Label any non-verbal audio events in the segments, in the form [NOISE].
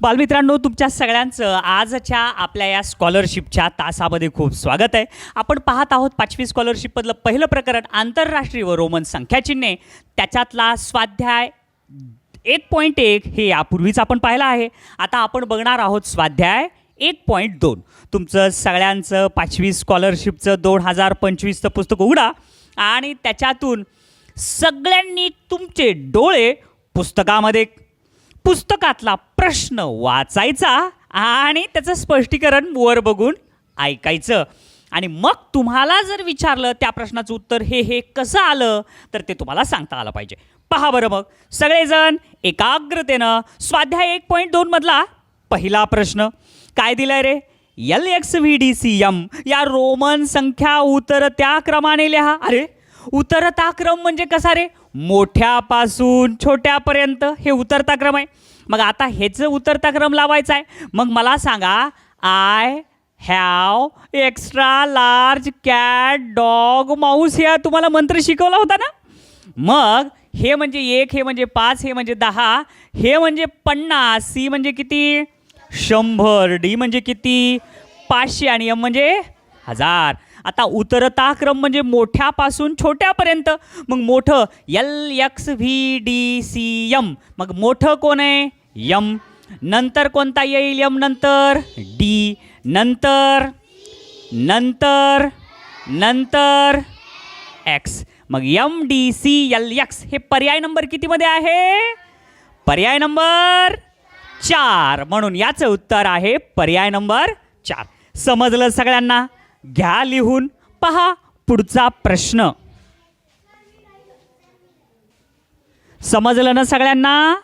बालमित्रांनो तुमच्या सगळ्यांचं आजच्या आपल्या या स्कॉलरशिपच्या तासामध्ये खूप स्वागत आहे. आपण पाहत आहोत पाचवी स्कॉलरशिपमधलं पहिलं प्रकरण आंतरराष्ट्रीय व रोमन संख्याचिन्हे त्याच्यातला स्वाध्याय एक पॉईंट एक हे यापूर्वीच आपण पाहिलं आहे. आता आपण बघणार आहोत स्वाध्याय एक पॉईंट दोन. तुमचं सगळ्यांचं पाचवी स्कॉलरशिपचं दोन हजार पंचवीसचं पुस्तक उघडा आणि त्याच्यातून सगळ्यांनी तुमचे डोळे पुस्तकामध्ये पुस्तकातला प्रश्न वाचायचा आणि त्याचं स्पष्टीकरण वर बघून ऐकायचं. आणि मग तुम्हाला जर विचारलं त्या प्रश्नाचं उत्तर हे हे कसं आलं तर ते तुम्हाला सांगता आलं पाहिजे. पहा बरं मग. सगळेजण एकाग्रतेनं स्वाध्याय एक पॉईंट दोनमधला पहिला प्रश्न काय दिलाय रे? L X V D C M या रोमन संख्या उतरत्या क्रमाने लिहा. अरे उतरता क्रम म्हणजे कसा रे? मोठ्यापासून छोट्यापर्यंत हे उतरता क्रम आहे. मग आता ह्याचं उतरता क्रम लावायचा आहे मग मला सांगा I have extra large cat dog mouse ह्या तुम्हाला मंत्र शिकवला होता ना? मग हे म्हणजे एक हे म्हणजे पाच हे म्हणजे दहा हे म्हणजे पन्नास सी म्हणजे किती? शंभर डी म्हणजे किती? पाचशे आणि एम म्हणजे हजार. आता उतरता क्रम म्हणजे मोठ्यापासून छोट्यापर्यंत. मग मोठं L X V D C M मग मोठं कोण आहे? यम. नंतर कोणता येईल? यम नंतर? डी. नंतर? नंतर? नंतर? एक्स. मग M D C L X. हे पर्याय नंबर कितीमध्ये आहे? पर्याय नंबर चार. म्हणून याचं उत्तर आहे पर्याय नंबर चार. समजलं सगळ्यांना? घ्या लिहून पहा पुढचा प्रश्न. समजलं ना सगळ्यांना?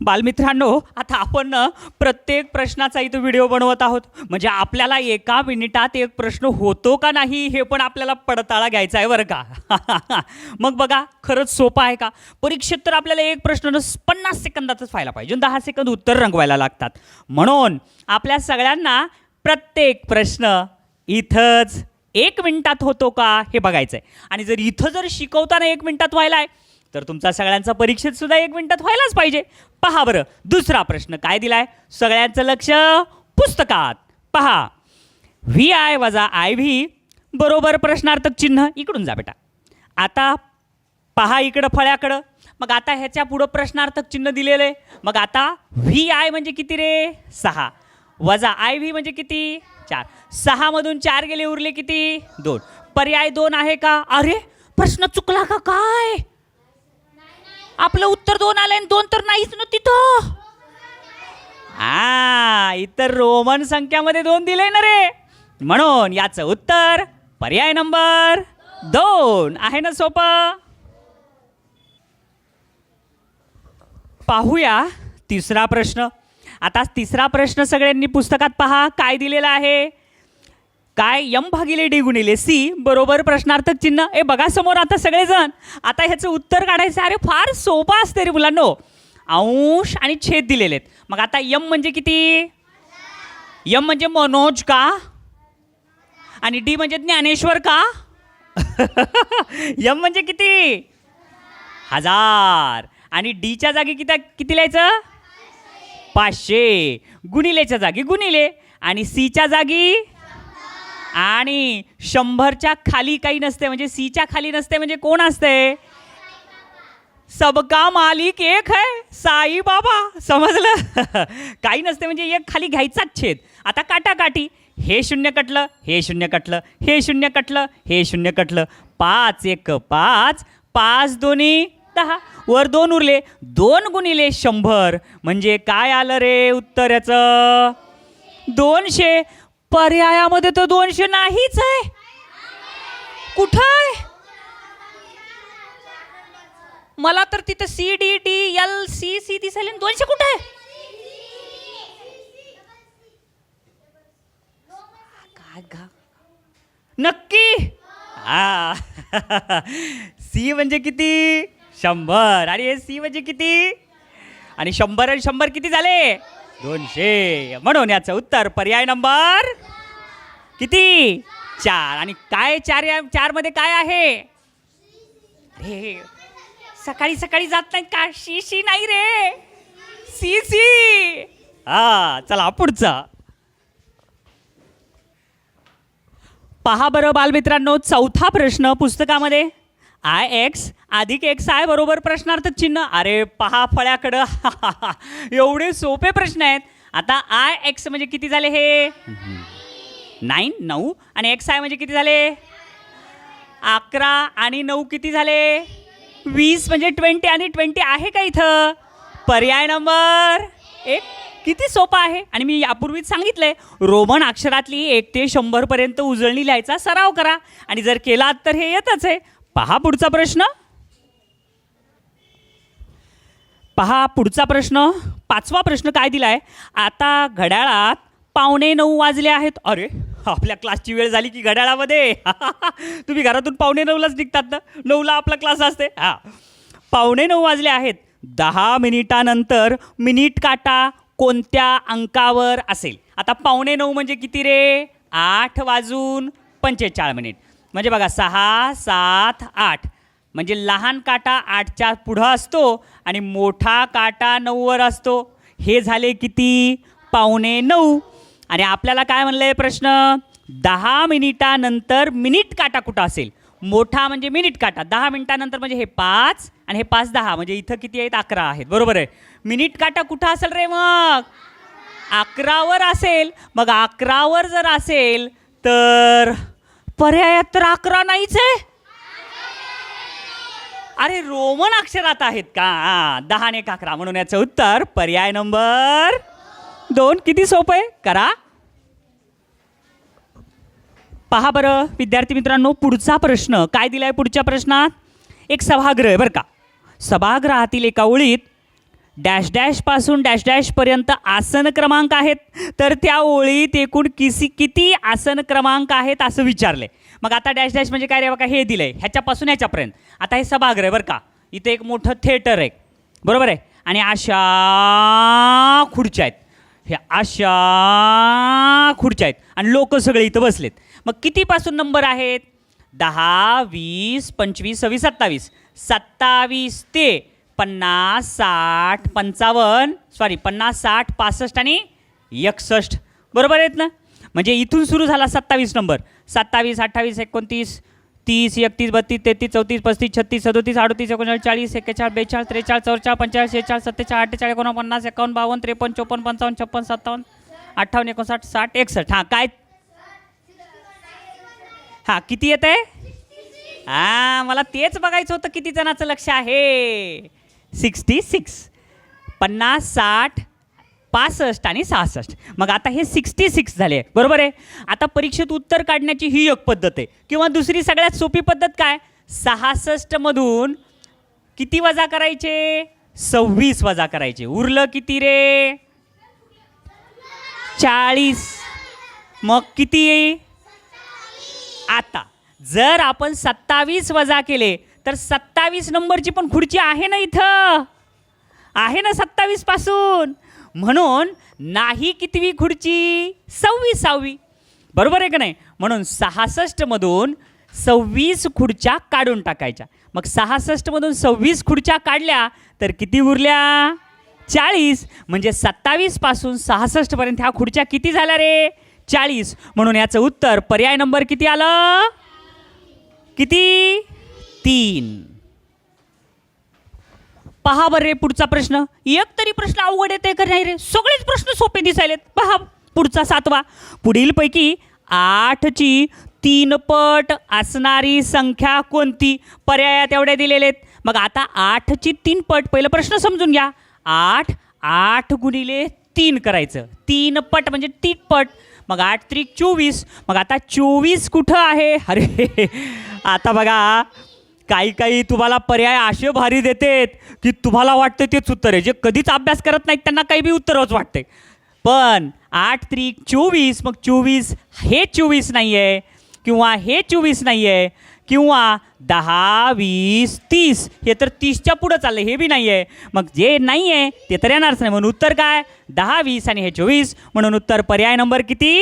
बालमित्रांनो आता आपण ना प्रत्येक प्रश्नाचा इथं व्हिडिओ बनवत आहोत. म्हणजे आपल्याला एका मिनिटात एक प्रश्न होतो का नाही हे पण आपल्याला पडताळा घ्यायचा आहे बरं का? [LAUGHS] मग बघा खरंच सोपं आहे का? परीक्षेत तर आपल्याला एक प्रश्न पन्नास सेकंदातच व्हायला पाहिजे. दहा सेकंद उत्तर रंगवायला लागतात. म्हणून आपल्या सगळ्यांना प्रत्येक प्रश्न इथंच एक मिनिटात होतो का हे बघायचं आहे आणि जर इथं जर शिकवताना एक मिनिटात व्हायला आहे तर तुमचा सगळ्यांचा परीक्षेत सुद्धा एक मिनिटात व्हायलाच पाहिजे. पहा बरं दुसरा प्रश्न काय दिलाय? सगळ्यांचं लक्ष पुस्तकात. पहा. व्ही आय वजा आय व्ही बरोबर प्रश्नार्थक चिन्ह. इकडून जा बेटा. आता पहा इकडं फळ्याकडं. मग आता ह्याच्या पुढं प्रश्नार्थक चिन्ह दिलेलं आहे मग आता व्ही आय म्हणजे किती रे? सहा. वजा आय व्ही म्हणजे किती? चार. सहामधून चार गेले उरले किती? दोन. पर्याय दोन आहे का? अरे प्रश्न चुकला का काय? आपलं उत्तर दोन आलंय आणि दोन तर नाहीच ना तिथं. हा इतर रोमन संख्यामध्ये दोन दिले ना रे. म्हणून याचं उत्तर पर्याय नंबर दोन आहे ना सोपं? पाहूया तिसरा प्रश्न. आता तिसरा प्रश्न सगळ्यांनी पुस्तकात पहा. काय दिलेला आहे? काय यम भागिले डी गुणिले सी बरोबर प्रश्नार्थक चिन्ह. ए बघा समोर आता सगळेजण. आता ह्याचं उत्तर काढायचं अरे फार सोपं असते रे मुलांनो. अंश आणि छेद दिलेले आहेत. मग आता यम म्हणजे किती? यम म्हणजे मनोज का? आणि डी म्हणजे ज्ञानेश्वर का? [LAUGHS] यम म्हणजे किती? हजार. आणि डीच्या जागी किती किती लिहायचं? पाचशे. गुणिलेच्या जागी गुणिले. आणि सीच्या जागी आणि शंभरच्या खाली काही नसते. म्हणजे सीच्या खाली नसते म्हणजे कोण असते? सबका मालिक एक है साई बाबा. समजलं? [LAUGHS] काही नसते म्हणजे एक खाली घ्यायचाच छेद. आता काटाकाटी. हे शून्य कटलं हे शून्य कटलं हे शून्य कटलं हे शून्य कटलं. पाच एक पाच. पाच दोन्ही दहा वर दोन उरले. दोन गुणिले शंभर. म्हणजे काय आलं रे उत्तर याचं दोनशे. पर्यायामध्ये तर दोनशे नाहीच आहे. कुठं? आहे मला तर तिथं C D T L C C दिसायला दोनशे कुठं? आहे काय गा? नक्की. हा सी [LAUGHS] म्हणजे किती? शंभर. आणि हे सी म्हणजे किती? आणि शंभर आणि शंभर किती झाले? दोनशे. म्हणून याचं उत्तर पर्याय नंबर किती? चार. आणि काय चार या चारमध्ये काय आहे? रे सकाळी सकाळी जात नाही. का? शी शी नाही रे. C C. हा चला पुढचा. पहा बरं बालमित्रांनो चौथा प्रश्न पुस्तकामध्ये. आय एक्स अधिक एक्स आय बरोबर प्रश्नार्थ चिन्ह. अरे पहा फळ्याकडं. [LAUGHS] एवढे सोपे प्रश्न आहेत. आता आय एक्स म्हणजे किती झाले हे? नाईन नऊ. आणि एक्स आय म्हणजे किती झाले? अकरा आणि नऊ किती झाले? वीस म्हणजे ट्वेंटी आणि ट्वेंटी आहे का इथं? पर्याय नंबर एक. किती सोपा आहे? आणि मी यापूर्वीच सांगितलंय रोमन अक्षरातली एक ते शंभरपर्यंत उजळणी लिहायचा सराव करा. आणि जर केलात तर हे येतच आहे. पहा पुढचा प्रश्न. पहा पुढचा प्रश्न. पाचवा प्रश्न काय दिलाय? आता घड्याळात पावणे नऊ वाजले आहेत. अरे आपल्या क्लासची वेळ झाली की घड्याळामध्ये. [LAUGHS] तुम्ही घरातून पावणे नऊलाच निघतात ना? नऊला आपला क्लास असते. हां. पावणे नऊ वाजले आहेत. दहा मिनिटानंतर मिनिट काटा कोणत्या अंकावर असेल? आता पावणे नऊ म्हणजे किती रे? आठ वाजून पंचेचाळ मिनिट. म्हणजे बघा सहा सात आठ. म्हणजे लहान काटा आठच्या पुढं असतो आणि मोठा काटा नऊवर असतो. हे झाले किती? पावणे नऊ. आणि आपल्याला काय म्हणलं आहे प्रश्न? दहा मिनिटानंतर मिनिट काटा कुठं असेल? मोठा म्हणजे मिनिट काटा. दहा मिनिटानंतर म्हणजे हे पाच आणि हे पाच दहा. म्हणजे इथं किती आहेत? अकरा आहेत. बरोबर आहे. मिनिट काटा कुठं असेल रे मग? अकरावर असेल. मग अकरावर जर असेल तर पर्यायात तर अकरा नाहीच आहे. अरे रोमन अक्षरात आहेत का? दहाने काकरा एक म्हणून याचं उत्तर पर्याय नंबर दोन. किती सोपं आहे? करा. पहा बरं विद्यार्थी मित्रांनो पुढचा प्रश्न. काय दिलाय पुढच्या प्रश्नात? एक सभागृह आहे बरं का. सभागृहातील एका ओळीत डॅश डॅशपासून डॅश डॅशपर्यंत आसन क्रमांक आहेत. तर त्या ओळीत एकूण किसी किती आसन क्रमांक आहेत असं विचारले मग आता डॅश डॅश म्हणजे काय रे बघा हे दिलं आहे ह्याच्यापासून ह्याच्यापर्यंत. आता हे सभागृह आहे बरं का? इथे एक मोठं थिएटर आहे. बरोबर आहे? आणि अशा खुर्च्या आहेत. ह्या अशा खुर्च्या आहेत. आणि लोक सगळे इथं बसलेत. मग कितीपासून नंबर आहेत? दहा वीस पंचवीस सव्वीस सत्तावीस. सत्तावीस ते पन्नास साठ पंचावन्न सॉरी पन्नास साठ पासष्ट आणि एकसष्ट. बरोबर आहेत ना? म्हणजे इथून सुरू झाला सत्तावीस नंबर. सत्तावीस अठ्ठावीस एकोणतीस तीस एकतीस बत्तीस तेहतीस चौतीस पस्तीस छत्तीस सदोतीस अडतीस एकोणचाळीस चाळीस एक्केचाळीस बेचाळीस त्रेचाळीस चौचाळीस पंचेचाळीस शेचाळीस सत्तेचाळीस अठ्ठेचाळीस एकोणपन्नास एकावन्न बावन्न त्रेपन्न चोपन्न पंचावन्न छप्पन्न सत्तावन्न अठ्ठावन्न एकोणसाठ साठ एकसष्ट. हां काय? हां किती येत आहे हां मला तेच बघायचं होतं किती जणाचं लक्ष आहे. Sixty six. पन्नास साठ पासष्ट आणि सहासष्ट. मग आता हे सिक्स्टी सिक्स झाले. बरोबर आहे? आता परीक्षेत उत्तर काढण्याची ही एक पद्धत आहे. किंवा दुसरी सगळ्यात सोपी पद्धत काय? सहासष्टमधून किती वजा करायचे? सव्वीस वजा करायचे. उरलं किती रे? चाळीस. मग किती? आता. जर आपण सत्तावीस वजा केले तर सत्तावीस नंबरची पण खुर्ची आहे ना इथं? आहे ना सत्तावीसपासून? म्हणून नाही कितवी खुर्ची? सव्वीसावी बरोबर आहे का नाही? म्हणून सहासष्टमधून सव्वीस खुर्च्या काढून टाकायच्या. मग सहासष्टमधून सव्वीस खुर्च्या काढल्या तर किती उरल्या? चाळीस. म्हणजे सत्तावीसपासून सहासष्टपर्यंत ह्या खुर्च्या किती झाल्या रे? चाळीस. म्हणून याचं उत्तर पर्याय नंबर किती आलं? किती? तीन. पहा बरं रे पुढचा प्रश्न. एक तरी प्रश्न अवघड येते का नाही रे? सगळेच प्रश्न सोपे दिसायलेत. पहा पुढचा सातवा. पुढीलपैकी आठची तीन पट असणारी संख्या कोणती? पर्यायात एवढ्या दिलेले आहेत. मग आता आठची तीन पट पहिलं प्रश्न समजून घ्या. आठ आठ गुणिले तीन करायचं. तीन पट म्हणजे तीन पट. मग आठ त्रिक चोवीस. मग आता चोवीस कुठं आहे? अरे [LAUGHS] आता बघा. काही काही तुम्हाला पर्याय असे भारी देतेत की तुम्हाला वाटतं तेच उत्तर आहे. जे कधीच अभ्यास करत नाहीत त्यांना काही बी उत्तरच वाटते. पण आठ त्रिक चोवीस मग चोवीस हे चोवीस नाही आहे किंवा हे चोवीस नाही आहे किंवा दहा वीस तीस हे तर तीसच्या पुढं चाललं हे बी नाही आहे मग जे नाही आहे ते तर येणारच नाही. म्हणून उत्तर काय? दहा वीस आणि हे चोवीस. म्हणून उत्तर पर्याय नंबर किती?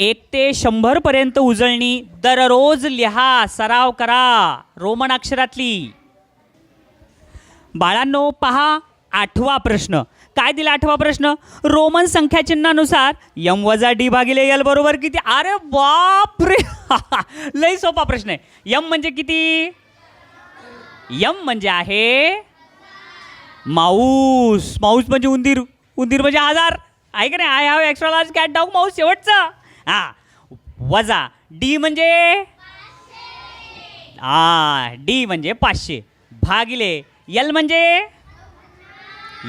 एक ते शंभरपर्यंत उजळणी दररोज लिहा सराव करा. रोमन अक्षरातली. बाळांनो पहा आठवा प्रश्न. काय दिला आठवा प्रश्न? रोमन संख्या चिन्हानुसार यम वजा डी भागिले एल बरोबर किती? अरे बाप रे [LAUGHS] लई सोपा प्रश्न आहे. यम म्हणजे किती? यम म्हणजे आहे माऊस. माऊस म्हणजे उंदीर. उंदीर म्हणजे आजार आहे का नाही? I have extra large cat dog mouse शेवटचा. हा. वजा. डी म्हणजे? हा डी म्हणजे पाचशे. भागिले यल म्हणजे?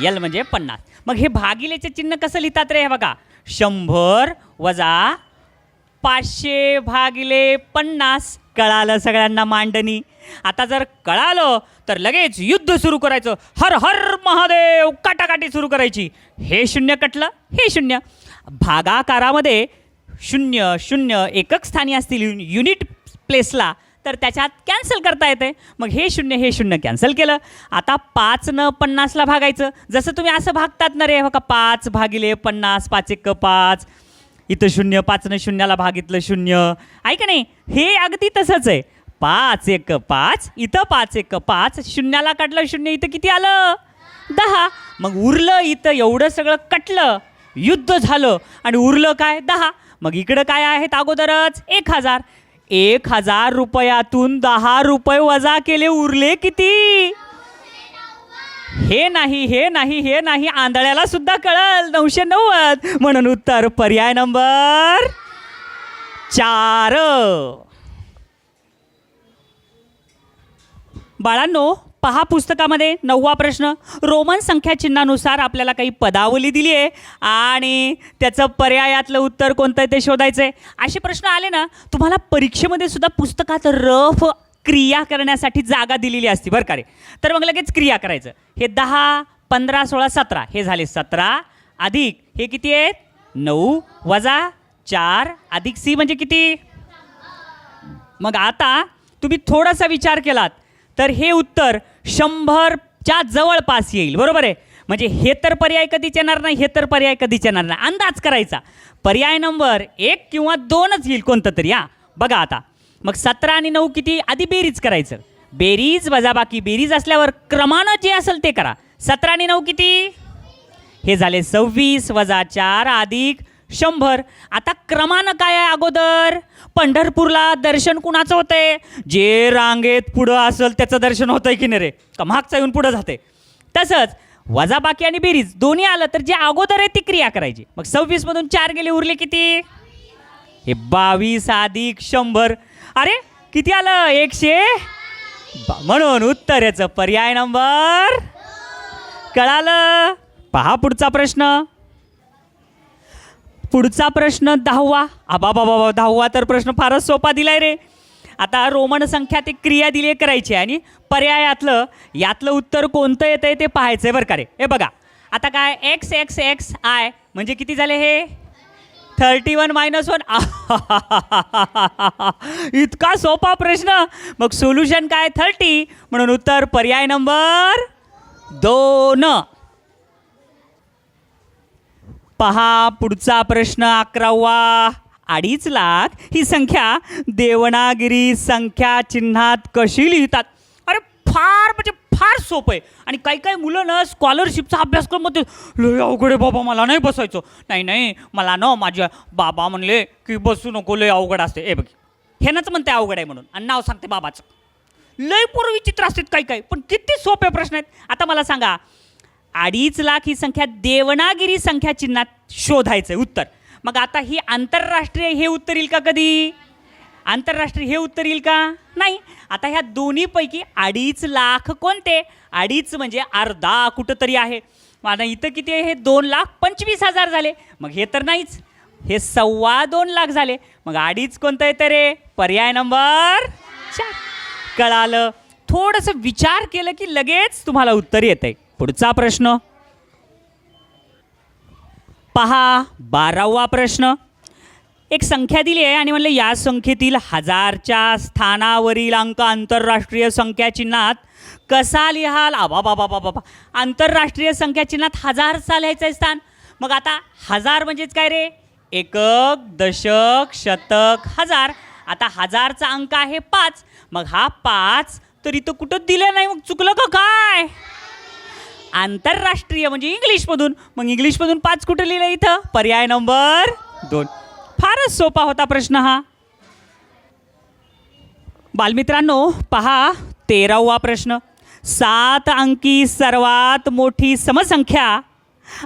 यल म्हणजे पन्नास. मग हे भागिलेचे चिन्ह कसं लिहितात रे हे बघा. शंभर वजा पाचशे भागिले पन्नास. कळालं सगळ्यांना मांडणी? आता जर कळालं तर लगेच युद्ध सुरू करायचं. हर हर महादेव काटाकाटी सुरू करायची. हे शून्य कटलं हे शून्य. भागाकारामध्ये शून्य शून्य एकक स्थानी असतील यु युनिट प्लेसला तर त्याच्यात कॅन्सल करता येते. मग हे शून्य हे शून्य कॅन्सल केलं. आता पाच न पन्नासला भागायचं. जसं तुम्ही असं भागतात ना रे हो बघा पाच भागिले पन्नास पाच एक पाच. इथं शून्य पाचनं शून्याला भागितलं शून्य. आहे का नाही? हे अगदी तसंच आहे. पाच एक पाच इथं पाच एक पाच शून्याला काढलं शून्य इथं किती आलं? दहा. मग उरलं इथं एवढं सगळं कटलं. युद्ध झालं. आणि उरलं काय? दहा. मग इकडं काय आहेत अगोदरच? एक हजार. एक हजार रुपयातून दहा रुपये वजा केले उरले किती? हे नाही हे नाही हे नाही आंधळ्याला सुद्धा कळल. नऊशे नव्वद. म्हणून उत्तर पर्याय नंबर चार. बाळांनो पहा पुस्तकामध्ये नववा प्रश्न. रोमन संख्या चिन्हानुसार आपल्याला काही पदावली दिली आहे. आणि त्याचं पर्यायातलं उत्तर कोणतं आहे ते शोधायचं आहे असे प्रश्न आले ना तुम्हाला परीक्षेमध्ये सुद्धा पुस्तकात रफ क्रिया करण्यासाठी जागा दिलेली असते. बरं का रे? तर मग लगेच क्रिया करायचं. हे दहा पंधरा सोळा सतरा. हे झाले सतरा अधिक. हे किती आहेत? नऊ वजा चार अधिक सी म्हणजे किती? मग आता तुम्ही थोडासा विचार केलात. तर हे उत्तर शंभरच्या जवळपास येईल. बरोबर आहे? म्हणजे हे तर पर्याय कधीच येणार नाही हे तर पर्याय कधीच येणार नाही. अंदाज करायचा. पर्याय नंबर एक किंवा दोनच येईल कोणतं तरी हा. बघा आता. मग सतरा आणि नऊ किती? आधी बेरीज करायचं. बेरीज वजाबाकी बेरीज असल्यावर क्रमानं जे असेल ते करा. सतरा आणि नऊ किती? हे झाले सव्वीस वजा चार अधिक शंभर. आता क्रमानं काय आहे अगोदर? पंढरपूरला दर्शन कुणाचं होतंय? जे रांगेत पुढं असेल त्याचं दर्शन होतंय की नाही रे? कमागचा येऊन पुढं जाते तसंच वजाबाकी आणि बेरीज दोन्ही आलं तर जे अगोदर आहे ती क्रिया करायची. मग सव्वीसमधून चार गेले उरले किती? हे बावीस अधिक शंभर. अरे किती आलं? एकशे? म्हणून उत्तर याचं पर्याय नंबर कळालं. पहा पुढचा प्रश्न. पुढचा प्रश्न दहावा. आबा बाबा बाबा दहावा तर प्रश्न फारच सोपा दिलाय रे. आता रोमन संख्यात एक क्रिया दिली आहे करायची आहे आणि पर्यायातलं यातलं उत्तर कोणतं येतं आहे ते पाहायचं आहे बरं का रे. हे बघा. आता काय एक्स एक्स एक्स आय म्हणजे किती झाले हे? थर्टी वन मायनस वन इतका सोपा प्रश्न. मग सोल्युशन काय? थर्टी म्हणून उत्तर पर्याय नंबर दोन. पहा पुढचा प्रश्न अकरावा. अडीच लाख ही संख्या देवनागिरी संख्या चिन्हात कशी लिहितात? अरे फार म्हणजे फार सोपं आहे. आणि काही काही मुलं ना स्कॉलरशिपचा अभ्यासक्रममध्ये लय अवघड आहे बाबा मला नाही बसायचं. नाही नाही मला ना माझ्या बाबा म्हणले की बसू नको लय अवघड असते. ए बघ ह्यानंच म्हणते अवघड आहे म्हणून. आणि नाव सांगते बाबाचं. लय पूर्वी चित्र असतात काही काही पण किती सोपे प्रश्न आहेत. आता मला सांगा अडीच लाख ही संख्या देवनागिरी संख्या चिन्हात शोधायचं आहे उत्तर. मग आता ही आंतरराष्ट्रीय हे उत्तर येईल का कधी? आंतरराष्ट्रीय हे उत्तर येईल का? नाही. आता ह्या दोन्हीपैकी अडीच लाख कोणते? अडीच म्हणजे अर्धा कुठंतरी आहे. आता इथं किती आहे? हे दोन लाख पंचवीस हजार झाले. मग हे तर नाहीच. हे सव्वा दोन लाख झाले. मग अडीच कोणतं येतं रे? पर्याय नंबर चार. कळालं. थोडंसं विचार केलं की लगेच तुम्हाला उत्तर येतं आहे पुढचा प्रश्न. पहा बारावा प्रश्न. एक संख्या दिली आहे आणि म्हणलं या संख्येतील हजारच्या स्थानावरील अंक आंतरराष्ट्रीय संख्या चिन्हात कसा लिहाल? आबा बाबा बाबा बाबा आंतरराष्ट्रीय संख्या चिन्हात हजारचा लिहायचं आहे स्थान. मग आता हजार म्हणजेच काय रे? एकक दशक शतक हजार. आता हजारचा अंक आहे पाच. मग हा पाच तर इथं कुठं दिलं नाही? मग चुकलं का काय? आंतरराष्ट्रीय म्हणजे इंग्लिशमधून. मग इंग्लिशमधून पाच कुठं लिहिलं इथं? पर्याय नंबर दोन. फारच सोपा होता प्रश्न हा. बालमित्रांनो पहा तेरावा प्रश्न. सात अंकी सर्वात मोठी समसंख्या.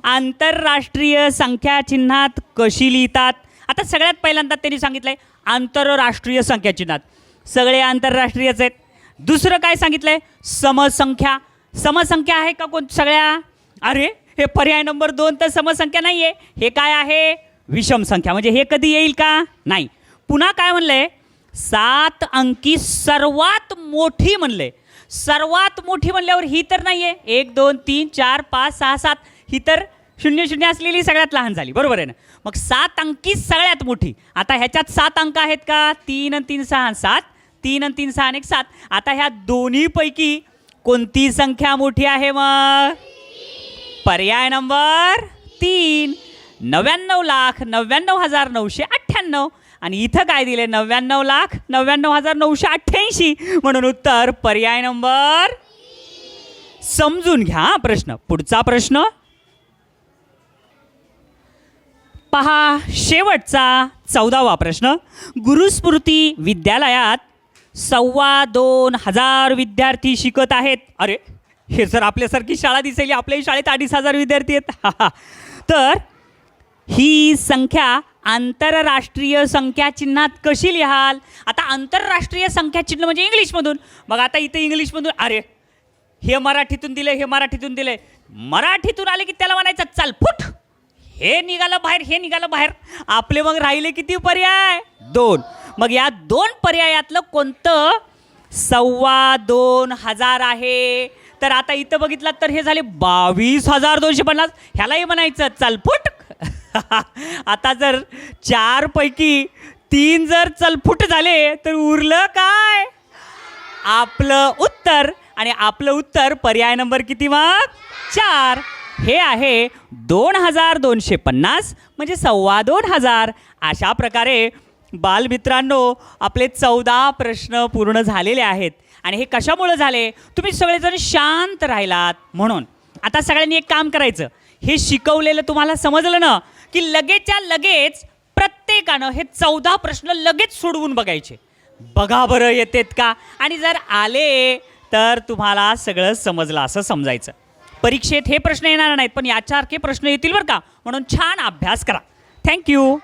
आंतरराष्ट्रीय संख्या चिन्हात कशी लिहितात? आता सगळ्यात पहिल्यांदा त्यांनी सांगितलं आहे आंतरराष्ट्रीय संख्या चिन्हात. सगळे आंतरराष्ट्रीयच आहेत. दुसरं काय सांगितलं आहे समसंख्या. समसंख्या आहे का कोण सगळ्या? अरे हे पर्याय नंबर दोन तर समसंख्या नाही आहे हे काय आहे? विषम संख्या. म्हणजे हे कधी येईल का? नाही. पुन्हा काय म्हणलंय? सात अंकी सर्वात मोठी म्हणले सर्वात मोठी म्हणल्यावर ही तर नाही आहे एक दोन तीन चार पाच सहा सात. ही तर शून्य शून्य असलेली सगळ्यात लहान झाली. बरोबर आहे ना? मग सात अंकी सगळ्यात मोठी. आता ह्याच्यात सात अंक आहेत का? तीन आणि तीन सहा सात. तीन आणि तीन सहा आणि एक सात. आता ह्या दोन्हीपैकी कोणती संख्या मोठी आहे मग? पर्याय नंबर तीन. नव्याण्णव लाख नव्याण्णव हजार नऊशे अठ्ठ्याण्णव. आणि इथं काय दिले? नव्याण्णव लाख नव्याण्णव हजार नऊशे अठ्ठ्याऐंशी. म्हणून उत्तर पर्याय नंबर समजून घ्या प्रश्न. पुढचा प्रश्न. पहा शेवटचा चौदावा प्रश्न. गुरुस्मृती विद्यालयात सव्वा दोन हजार विद्यार्थी शिकत आहेत. अरे हे जर आपल्यासारखी शाळा दिसेल आपल्याही शाळेत अडीच हजार विद्यार्थी आहेत. तर ही संख्या आंतरराष्ट्रीय संख्या चिन्हात कशी लिहाल? आता आंतरराष्ट्रीय संख्या चिन्ह म्हणजे इंग्लिशमधून. मग आता इथे इंग्लिशमधून अरे हे मराठीतून दिले हे मराठीतून दिले. मराठीतून आले की त्याला म्हणायचं चल फुट. हे निघालं बाहेर हे निघालं बाहेर. आपले मग राहिले किती पर्याय? दोन. मग या दोन पर्यायातलं कोणतं? सव्वा दोन हजार आहे. तर आता इथं बघितलं तर हे झाले बावीस हजार दोनशे पन्नास. ह्यालाही म्हणायचं चलफुट [LAUGHS] आता जर चारपैकी तीन जर चलफुट झाले तर उरलं काय? आपलं उत्तर. आणि आपलं उत्तर पर्याय नंबर किती मग? चार. हे आहे दोन हजार दोनशे पन्नास म्हणजे सव्वा दोन हजार. अशा प्रकारे बालमित्रांनो आपले चौदा प्रश्न पूर्ण झालेले आहेत. आणि हे कशामुळं झाले? तुम्ही सगळेजण शांत राहिलात म्हणून. आता सगळ्यांनी एक काम करायचं. हे शिकवलेलं तुम्हाला समजलं ना की लगेचच्या लगेच प्रत्येकानं हे चौदा प्रश्न लगेच सोडवून बघायचे. बघा बरं येतेत का? आणि जर आले तर तुम्हाला सगळं समजलं असं समजायचं. परीक्षेत हे प्रश्न येणार नाहीत पण याच्यासारखे प्रश्न येतील बरं का? म्हणून छान अभ्यास करा. थँक्यू